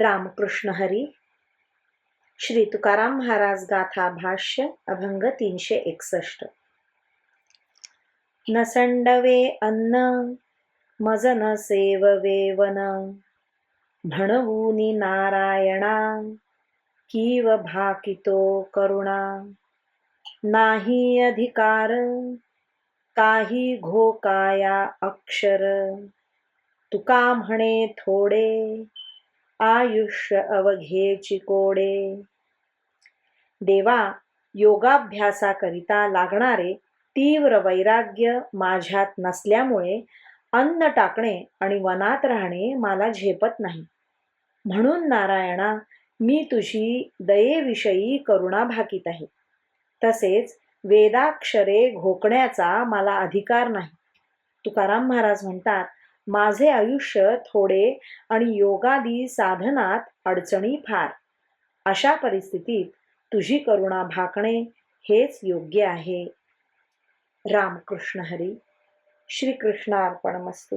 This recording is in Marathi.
रामकृष्ण हरी श्री तुकाराम महाराज गाथा भाष्य अभंग तीनशे एकसष्ट. न संडवे अन्न मज न सेववे वन म्हणवूनी नारायणा कीव भाकितो करुणा. नाही अधिकार काही घोकाया अक्षर तुका म्हणे थोडे आयुष्य अवघेची कोडे. देवा योगाभ्यासाकरिता लागणारे तीव्र वैराग्य माझ्यात नसल्यामुळे अन्न टाकणे आणि वनात राहणे मला झेपत नाही. म्हणून नारायणा मी तुझी दयेविषयी करुणा भाकीत आहे. तसेच वेदाक्षरे घोकण्याचा मला अधिकार नाही. तुकाराम महाराज म्हणतात माझे आयुष्य थोडे आणि योगादी साधनात अडचणी फार. अशा परिस्थितीत तुझी करुणा भाकणे हेच योग्य आहे. रामकृष्ण हरी. श्रीकृष्णार्पणमस्तू.